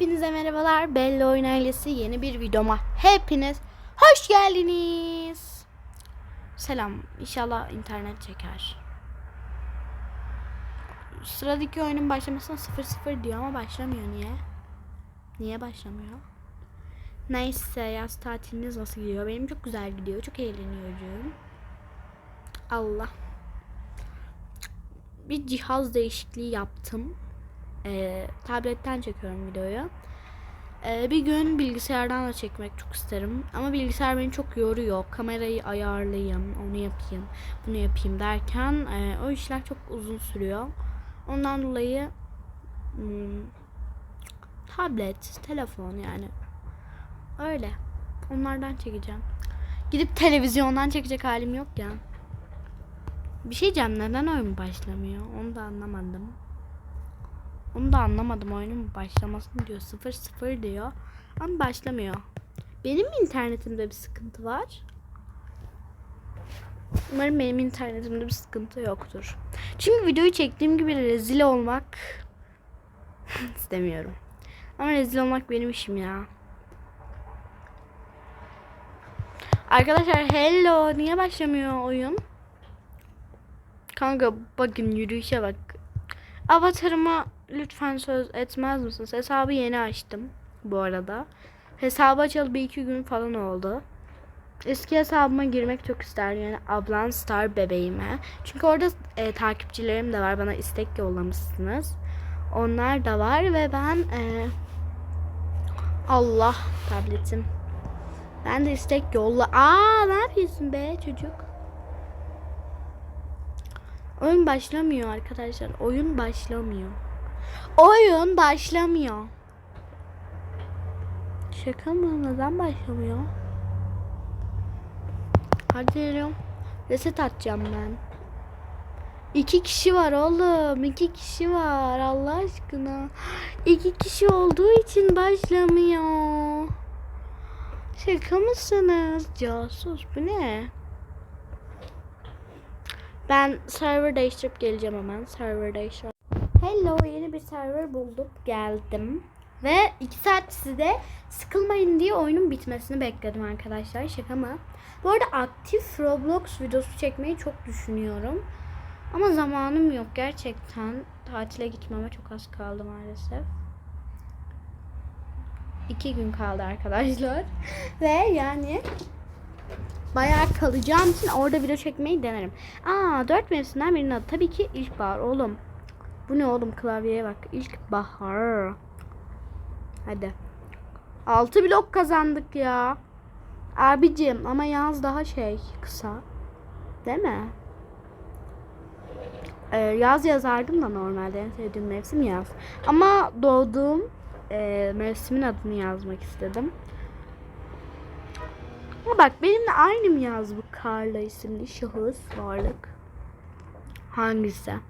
Hepinize merhabalar. Belli Oyun Ailesi yeni bir videoma hepiniz hoş geldiniz. Selam. İnşallah internet çeker. Sıradaki oyunun başlamasına 00 diyor ama başlamıyor niye? Niye başlamıyor? Neyse yaz tatiliniz nasıl gidiyor? Benim çok güzel gidiyor. Çok eğleniyorum. Allah. Bir cihaz değişikliği yaptım. Ee, tabletten çekiyorum videoyu. Ee, bir gün bilgisayardan da çekmek çok isterim. Ama bilgisayar beni çok yoruyor. Kamerayı ayarlayayım, onu yapayım, bunu yapayım derken e, o işler çok uzun sürüyor. Ondan dolayı hmm, tablet, telefon yani öyle. Onlardan çekeceğim. Gidip televizyondan çekecek halim yok ya. Bir şey diyeceğim neden oyun başlamıyor? Onu da anlamadım. Onu da anlamadım oyunun başlamasını diyor. 0 0 diyor. Ama başlamıyor. Benim mi internetimde bir sıkıntı var? Umarım benim internetimde bir sıkıntı yoktur. Çünkü videoyu çektiğim gibi rezil olmak istemiyorum. Ama rezil olmak benim işim ya. Arkadaşlar hello niye başlamıyor oyun? Kanka bakın yürüyüşe bak. Avatarıma lütfen söz etmez misiniz? Hesabı yeni açtım bu arada. Hesabı açalı bir iki gün falan oldu. Eski hesabıma girmek çok isterdim yani ablan star bebeğime. Çünkü orada e, takipçilerim de var bana istek yollamışsınız. Onlar da var ve ben e, Allah tabletim. Ben de istek yolla. Aa ne yapıyorsun be çocuk? Oyun başlamıyor arkadaşlar. Oyun başlamıyor. Oyun başlamıyor. Şaka mı? Neden başlamıyor? Hadi diyorum. Reset atacağım ben. İki kişi var oğlum. iki kişi var. Allah aşkına. İki kişi olduğu için başlamıyor. Şaka mısınız? Casus bu ne? Ben server değiştirip geleceğim hemen. Server değiştir. Hello yeni bir server bulduk. Geldim. Ve 2 saat size sıkılmayın diye oyunun bitmesini bekledim arkadaşlar. Şaka mı? Bu arada aktif Roblox videosu çekmeyi çok düşünüyorum. Ama zamanım yok gerçekten. Tatile gitmeme çok az kaldı maalesef. İki gün kaldı arkadaşlar. Ve yani bayağı kalacağım için orada video çekmeyi denerim. Aa dört mevsimden birinin adı tabii ki ilkbahar oğlum. Bu ne oğlum klavyeye bak. İlkbahar. Hadi. 6 blok kazandık ya. Abicim ama yaz daha şey kısa. Değil mi? Ee, yaz yazardım da normalde en sevdiğim mevsim yaz. Ama doğduğum e, mevsimin adını yazmak istedim. Ama bak benimle aynı mı yaz bu Carla isimli şahıs varlık? Hangisi?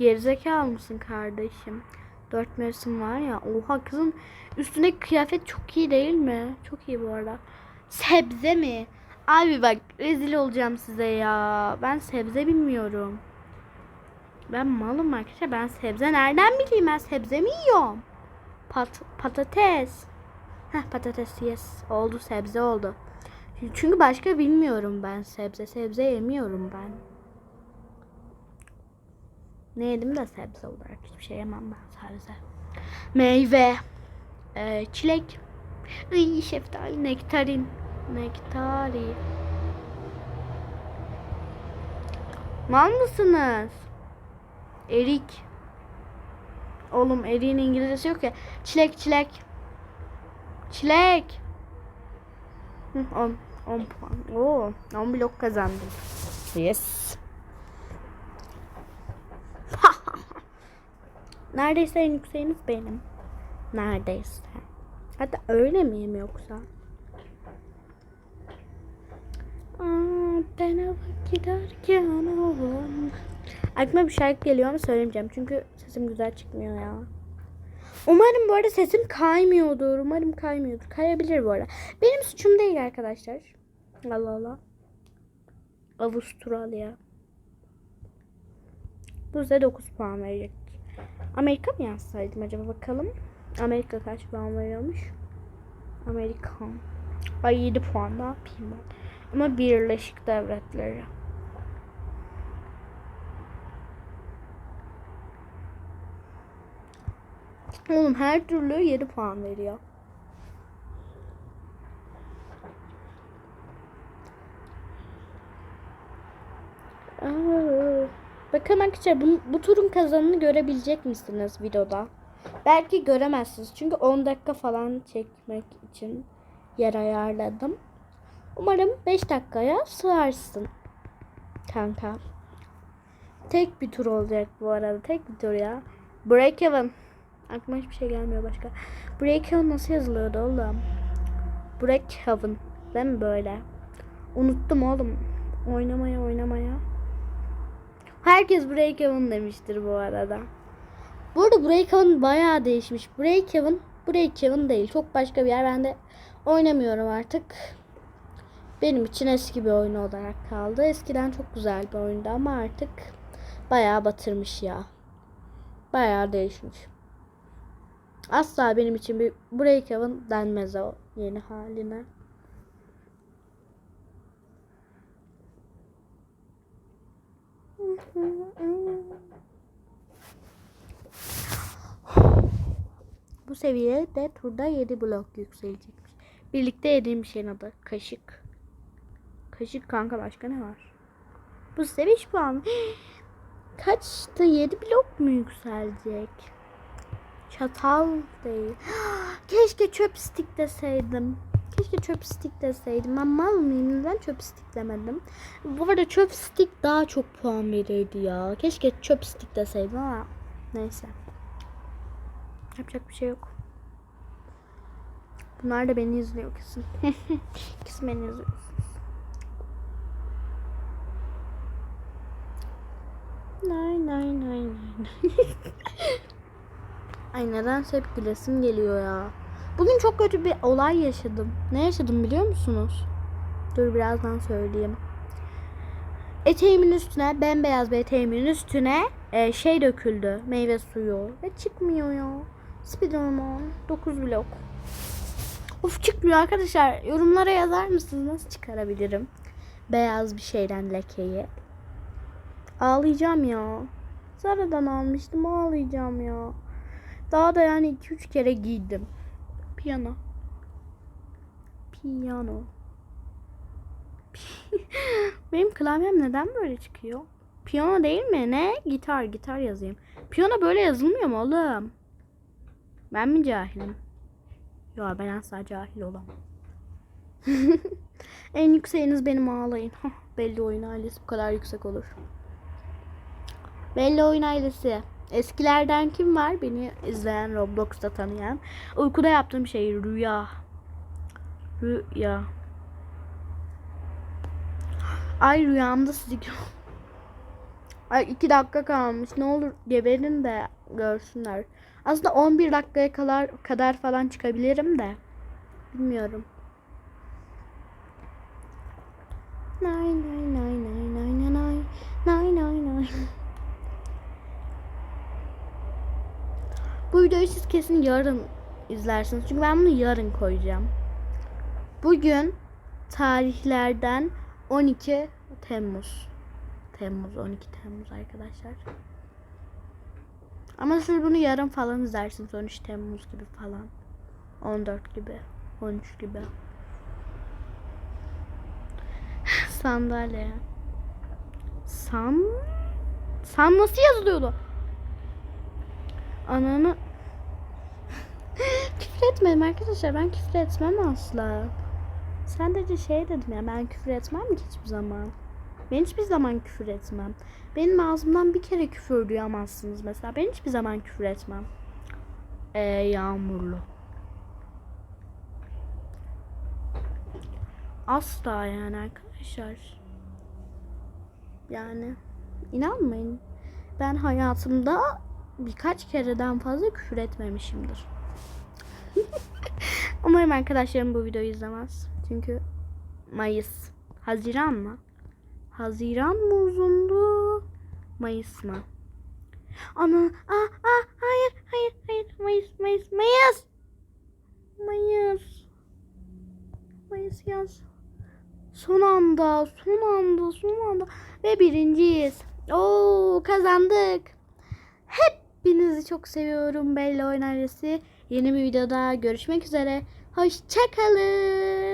Gerizekalı mısın kardeşim? Dört mevsim var ya. Oha kızın üstündeki kıyafet çok iyi değil mi? Çok iyi bu arada. Sebze mi? Abi bak rezil olacağım size ya. Ben sebze bilmiyorum. Ben malım arkadaşlar. Ben sebze nereden bileyim? Ben sebze mi yiyorum? Pat patates. Heh patates yes. Oldu sebze oldu. Çünkü başka bilmiyorum ben sebze. Sebze yemiyorum ben. Ne yedim de sebze olarak hiçbir şey yemem ben sadece. Meyve. Ee, çilek. Iy, şeftali. Nektarin. Nektari. Mal mısınız? Erik. Oğlum eriğin İngilizcesi yok ya. Çilek çilek. Çilek. 10 10 puan. Oo, 10 blok kazandım. Yes. Neredeyse en yükseğiniz benim. Neredeyse. Hatta öyle miyim yoksa? Aa, ben eve giderken oğlum. Aklıma bir şarkı geliyor ama söylemeyeceğim. Çünkü sesim güzel çıkmıyor ya. Umarım bu arada sesim kaymıyordur. Umarım kaymıyordur. Kayabilir bu arada. Benim suçum değil arkadaşlar. Allah Allah. Avustralya. Bu size 9 puan verecek. Amerika mı yazsaydım acaba bakalım. Amerika kaç puan veriyormuş? Amerikan. Ay 7 puan ne yapayım ben. Ama Birleşik Devletleri. Oğlum her türlü 7 puan veriyor. Aa, Bakın arkadaşlar bu, bu turun kazanını görebilecek misiniz videoda? Belki göremezsiniz çünkü 10 dakika falan çekmek için yer ayarladım. Umarım 5 dakikaya sığarsın kanka. Tek bir tur olacak bu arada. Tek bir tur ya. Breakhaven. Aklıma hiçbir şey gelmiyor başka. Breakhaven nasıl yazılıyordu oğlum? Breakhaven. Değil mi böyle? Unuttum oğlum. Oynamaya oynamaya. Herkes Breakhaven demiştir bu arada. Bu arada Breakhaven bayağı değişmiş. Breakhaven, Breakhaven değil. Çok başka bir yer. Ben de oynamıyorum artık. Benim için eski bir oyun olarak kaldı. Eskiden çok güzel bir oyundu ama artık bayağı batırmış ya. Bayağı değişmiş. Asla benim için bir Breakhaven denmez o yeni haline. Bu seviyede turda 7 blok yükselecekmiş. Birlikte yediğim şeyin adı. Kaşık. Kaşık kanka başka ne var? Bu size 5 puan. Kaçtı? 7 blok mu yükselecek? Çatal değil. Keşke chopstick deseydim. Keşke chopstick deseydim. Ben mal mıyım? Neden chopstick demedim? Bu arada chopstick daha çok puan verirdi ya. Keşke chopstick deseydim ama neyse. Yapacak bir şey yok. Bunlar da beni izliyor kesin. kesin beni izliyor. Nay nay nay nay. Ay nedense hep gülesim geliyor ya. Bugün çok kötü bir olay yaşadım. Ne yaşadım biliyor musunuz? Dur birazdan söyleyeyim. Eteğimin üstüne, bembeyaz bir eteğimin üstüne e, şey döküldü. Meyve suyu. Ve çıkmıyor ya. Spiderman 9 blok. Of çıkmıyor arkadaşlar. Yorumlara yazar mısınız? Nasıl çıkarabilirim? Beyaz bir şeyden lekeyi. Ağlayacağım ya. Zara'dan almıştım ağlayacağım ya. Daha da yani 2-3 kere giydim. Piyano. Piyano. Benim klavyem neden böyle çıkıyor? Piyano değil mi? Ne? Gitar, gitar yazayım. Piyano böyle yazılmıyor mu oğlum? Ben mi cahilim? Yok ben asla cahil olamam. en yükseğiniz benim ağlayın. Belli oyun ailesi bu kadar yüksek olur. Belli oyun ailesi. Eskilerden kim var? Beni izleyen, Roblox'ta tanıyan. Uykuda yaptığım şey rüya. Rüya. Ay rüyamda sizi Ay iki dakika kalmış. Ne olur geberin de görsünler. Aslında 11 dakikaya kadar, kadar falan çıkabilirim de. Bilmiyorum. Nay nay Bu videoyu siz kesin yarın izlersiniz. Çünkü ben bunu yarın koyacağım. Bugün tarihlerden 12 Temmuz. Temmuz 12 Temmuz arkadaşlar. Ama siz bunu yarın falan izlersiniz 13 Temmuz gibi falan. 14 gibi, 13 gibi. Sandalye. San San nasıl yazılıyordu? Ananı küfür etmedim arkadaşlar. Ben küfür etmem asla. Sadece şey dedim ya ben küfür etmem ki hiçbir zaman. Ben hiçbir zaman küfür etmem. Benim ağzımdan bir kere küfür duyamazsınız mesela. Ben hiçbir zaman küfür etmem. Ee, yağmurlu. Asla yani arkadaşlar. Yani inanmayın. Ben hayatımda birkaç kereden fazla küfür etmemişimdir. Umarım arkadaşlarım bu videoyu izlemez. Çünkü Mayıs. Haziran mı? Haziran mı uzundu? Mayıs mı? Ana ah ah Mayıs, Mayıs, Mayıs. Mayıs. Mayıs yaz. Son anda, son anda, son anda. Ve birinciyiz. Oo kazandık. Hepinizi çok seviyorum Bella Oyun ailesi. Yeni bir videoda görüşmek üzere. Hoşçakalın.